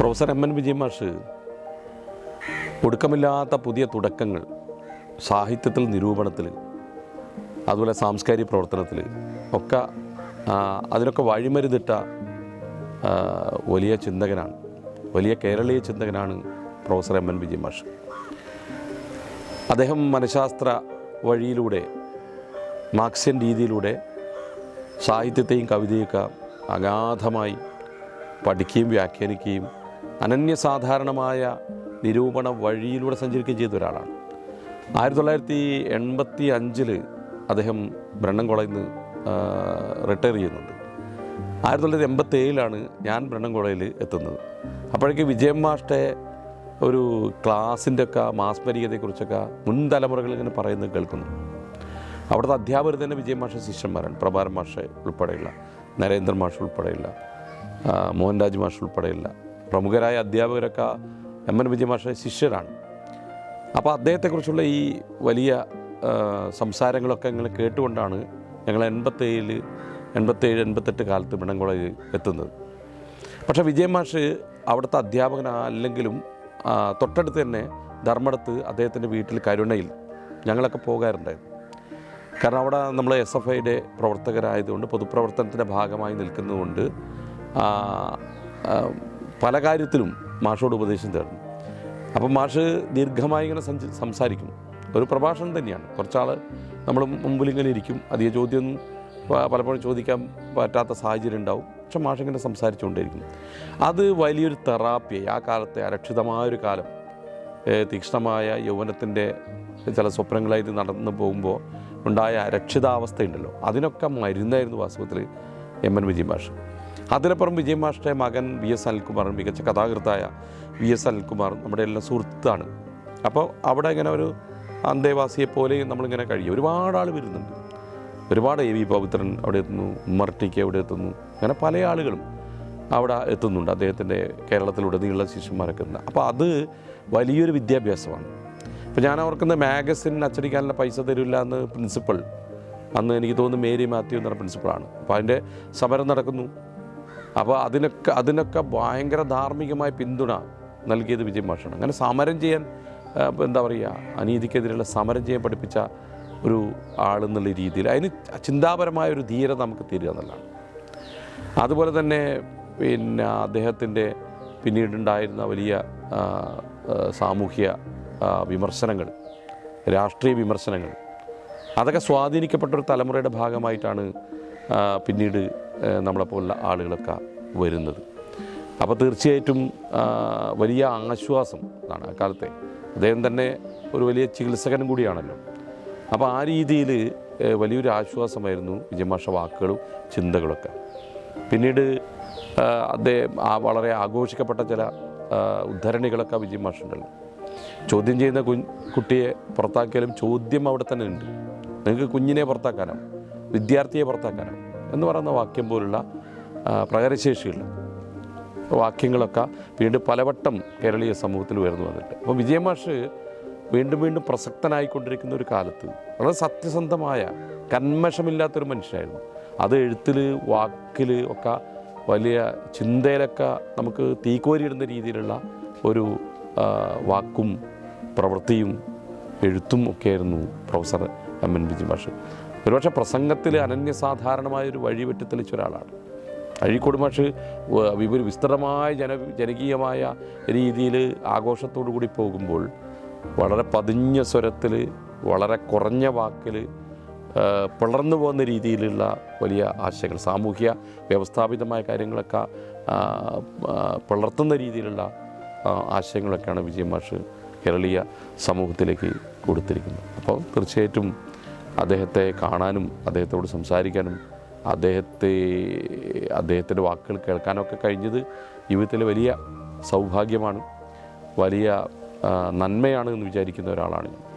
Professor M N Vijayan മാഷ് ഒടുക്കമില്ലാത്ത പുതിയ തുടക്കങ്ങൾ സാഹിത്യത്തിൽ നിരൂപണത്തിൽ അതുപോലെ സാംസ്കാരിക പ്രവർത്തനത്തിൽ ഒക്കെ അതിനൊക്കെ വഴിമരുന്നിട്ട വലിയ ചിന്തകനാണ് വലിയ കേരളീയ ചിന്തകനാണ് പ്രൊഫസർ എം എൻ വിജയൻ മാഷ്. അദ്ദേഹം മനഃശാസ്ത്ര വഴിയിലൂടെ മാർക്സ്യൻ രീതിയിലൂടെ സാഹിത്യത്തെയും കവിതയൊക്കെ അഗാധമായി പഠിക്കുകയും വ്യാഖ്യാനിക്കുകയും അനന്യസാധാരണമായ നിരൂപണ വഴിയിലൂടെ സഞ്ചരിക്കുകയും ചെയ്ത ഒരാളാണ്. ആയിരത്തി തൊള്ളായിരത്തി എൺപത്തി അഞ്ചിൽ അദ്ദേഹം ബ്രണ്ണൻ കോളേജിൽ നിന്ന് റിട്ടയർ ചെയ്യുന്നുണ്ട്. ആയിരത്തി തൊള്ളായിരത്തി എൺപത്തി ഏഴിലാണ് ഞാൻ ബ്രണ്ണൻ കോളേജിൽ എത്തുന്നത്. അപ്പോഴേക്ക് വിജയം മാഷ്ടെ ഒരു ക്ലാസിന്റെ ഒക്കെ മാസ്മരികതയെക്കുറിച്ചൊക്കെ മുൻ തലമുറകൾ ഇങ്ങനെ പറയുന്നത് കേൾക്കുന്നു. അവിടുത്തെ അധ്യാപകർ തന്നെ വിജയ മാഷ ശിഷ്യന്മാരാണ്. പ്രഭാരൻ മാഷ ഉൾപ്പെടെയുള്ള നരേന്ദ്രൻ മാഷ ഉൾപ്പെടെയുള്ള മോഹൻരാജ് മാഷ ഉൾപ്പെടെയുള്ള പ്രമുഖരായ അധ്യാപകരൊക്കെ എം എൻ വിജയ മാഷ ശിഷ്യരാണ്. അപ്പോൾ അദ്ദേഹത്തെക്കുറിച്ചുള്ള ഈ വലിയ സംസാരങ്ങളൊക്കെ ഞങ്ങൾ കേട്ടുകൊണ്ടാണ് ഞങ്ങൾ എൺപത്തേഴിൽ എൺപത്തേഴ് എൺപത്തെട്ട് കാലത്ത് മിണം കോളേജ് എത്തുന്നത്. പക്ഷേ വിജയമാഷ് അവിടുത്തെ അധ്യാപകനല്ലെങ്കിലും തൊട്ടടുത്ത് തന്നെ ധർമ്മടത്ത് അദ്ദേഹത്തിന്റെ വീട്ടിൽ കരുണയിൽ ഞങ്ങളൊക്കെ പോകാറുണ്ടായിരുന്നു. കാരണം അവിടെ നമ്മൾ എസ് എഫ് ഐയുടെ പ്രവർത്തകരായതുകൊണ്ട് പൊതുപ്രവർത്തനത്തിന്റെ ഭാഗമായി നിൽക്കുന്നതുകൊണ്ട് പല കാര്യത്തിലും മാഷോട് ഉപദേശം തേടും അപ്പം മാഷ് ദീർഘമായി ഇങ്ങനെ സഞ്ചി സംസാരിക്കും ഒരു പ്രഭാഷണം തന്നെയാണ്. കുറച്ചാൾ നമ്മൾ മുമ്പിൽ ഇങ്ങനെ ഇരിക്കും. അധിക ചോദ്യമൊന്നും പലപ്പോഴും ചോദിക്കാൻ പറ്റാത്ത സാഹചര്യം ഉണ്ടാവും. പക്ഷെ മാഷ് ഇങ്ങനെ സംസാരിച്ചുകൊണ്ടിരിക്കും അത് വലിയൊരു തെറാപ്പിയായി. ആ കാലത്തെ അരക്ഷിതമായൊരു കാലം. തീക്ഷ്ണമായ യൗവനത്തിന്റെ ചില സ്വപ്നങ്ങളായിട്ട് നടന്നു പോകുമ്പോൾ ഉണ്ടായ അരക്ഷിതാവസ്ഥയുണ്ടല്ലോ. അതിനൊക്കെ മരുന്നായിരുന്നു വാസ്തവത്തിൽ എം എൻ വിജയ് മാഷ്. അതിനപ്പുറം വിജയ് മാഷിന്റെ മകൻ വി എസ് അനിൽകുമാർ മികച്ച കഥാകൃത്തായ വി എസ് അനിൽകുമാർ നമ്മുടെ എല്ലാം സുഹൃത്താണ്. അപ്പോൾ അവിടെ ഇങ്ങനെ ഒരു അന്തേവാസിയെ പോലെ നമ്മളിങ്ങനെ കഴിയും. ഒരുപാട് ആൾ വരുന്നുണ്ട്. ഒരുപാട് എ വി പവിത്രൻ അവിടെ എത്തുന്നു ഉമ്മർട്ടിക്ക് അവിടെ എത്തുന്നു. അങ്ങനെ പല ആളുകളും അവിടെ എത്തുന്നുണ്ട്. അദ്ദേഹത്തിന്റെ കേരളത്തിലുടനീള ശിഷ്യന്മാരൊക്കെ ഉണ്ട്. അപ്പോൾ അത് വലിയൊരു വിദ്യാഭ്യാസമാണ്. ഇപ്പോൾ ഞാൻ ഓർക്കുന്ന മാഗസിൻ അച്ചടിക്കാനുള്ള പൈസ തരില്ല എന്ന് പ്രിൻസിപ്പൾ അന്ന് എനിക്ക് തോന്നുന്നു മേരി മാത്യു എന്ന പ്രിൻസിപ്പളാണ്. അപ്പോൾ അതിന്റെ സമരം നടക്കുന്നു. അപ്പോൾ അതിനൊക്കെ അതിനൊക്കെ ഭയങ്കര ധാർമ്മികമായ പിന്തുണ നൽകിയത് വിജയ് മാഷാണ്. അങ്ങനെ സമരം ചെയ്യാൻ എന്താ പറയുക അനീതിക്കെതിരെയുള്ള സമരം ചെയ്യാൻ പഠിപ്പിച്ച ഒരു ആളെന്നുള്ള രീതിയിൽ അതിന് ചിന്താപരമായ ഒരു ധീരത നമുക്ക് തരിക എന്നുള്ളതാണ്. അതുപോലെ തന്നെ പിന്നെ അദ്ദേഹത്തിന്റെ പിന്നീടുണ്ടായിരുന്ന വലിയ സാമൂഹ്യ വിമർശനങ്ങൾ രാഷ്ട്രീയ വിമർശനങ്ങൾ അതൊക്കെ സ്വാധീനിക്കപ്പെട്ട ഒരു തലമുറയുടെ ഭാഗമായിട്ടാണ് പിന്നീട് നമ്മളെപ്പോലുള്ള ആളുകളൊക്കെ വരുന്നത്. അപ്പോൾ തീർച്ചയായിട്ടും വലിയ ആശ്വാസം ആണ് ആ കാലത്തെ. അദ്ദേഹം തന്നെ ഒരു വലിയ ചികിത്സകനും കൂടിയാണല്ലോ. അപ്പോൾ ആ രീതിയിൽ വലിയൊരു ആശ്വാസമായിരുന്നു വിജയമാഷ വാക്കുകളും ചിന്തകളൊക്കെ. പിന്നീട് അദ്ദേഹം ആ വളരെ ആഘോഷിക്കപ്പെട്ട ചില ഉദ്ധരണികളൊക്കെ വിജയമാഷുണ്ടല്ലോ. ചോദ്യം ചെയ്യുന്ന കു കുട്ടിയെ പുറത്താക്കിയാലും ചോദ്യം അവിടെ തന്നെ ഉണ്ട്. നിങ്ങൾക്ക് കുഞ്ഞിനെ പുറത്താക്കാനാവും വിദ്യാർത്ഥിയെ വീഴ്ത്താക്കാനോ എന്ന് പറയുന്ന വാക്യം പോലുള്ള പ്രകരശേഷിയുള്ള വാക്യങ്ങളൊക്കെ വീണ്ടും പലവട്ടം കേരളീയ സമൂഹത്തിൽ ഉയർന്നു വന്നിട്ട്. അപ്പോൾ വിജയമാഷ് വീണ്ടും വീണ്ടും പ്രസക്തനായിക്കൊണ്ടിരിക്കുന്ന ഒരു കാലത്ത് വളരെ സത്യസന്ധമായ കന്മഷമില്ലാത്തൊരു മനുഷ്യനായിരുന്നു. അത് എഴുത്തിൽ വാക്കിൽ ഒക്കെ വലിയ ചിന്തയിലൊക്കെ നമുക്ക് തീക്കോരിയിടുന്ന രീതിയിലുള്ള ഒരു വാക്കും പ്രവൃത്തിയും എഴുത്തും ഒക്കെയായിരുന്നു പ്രൊഫസർ എം എൻ വിജയ് മാഷ്. ഒരുപക്ഷെ പ്രസംഗത്തിൽ അനന്യസാധാരണമായ ഒരു വഴി വെട്ടിത്തെളിച്ച ഒരാളാണ്. അഴീക്കോട് മാഷ് ഒരു വിസ്തൃതമായ ജന ജനകീയമായ രീതിയിൽ ആഘോഷത്തോടു കൂടി പോകുമ്പോൾ വളരെ പതിഞ്ഞ സ്വരത്തിൽ വളരെ കുറഞ്ഞ വാക്കിൽ പിളർന്നു പോകുന്ന രീതിയിലുള്ള വലിയ ആശയങ്ങൾ സാമൂഹ്യ വ്യവസ്ഥാപിതമായ കാര്യങ്ങളൊക്കെ പിളർത്തുന്ന രീതിയിലുള്ള ആശയങ്ങളൊക്കെയാണ് വിജയമാഷ് കേരളീയ സമൂഹത്തിലേക്ക് കൊടുത്തിരിക്കുന്നത്. അപ്പോൾ തീർച്ചയായിട്ടും അദ്ദേഹത്തെ കാണാനും അദ്ദേഹത്തോട് സംസാരിക്കാനും അദ്ദേഹത്തെ അദ്ദേഹത്തിന്റെ വാക്കുകൾ കേൾക്കാനൊക്കെ കഴിഞ്ഞത് ജീവിതത്തിലെ വലിയ സൗഭാഗ്യമാണ്. വലിയ നന്മയാണ് എന്ന് വിചാരിക്കുന്ന ഒരാളാണ് ഞാൻ.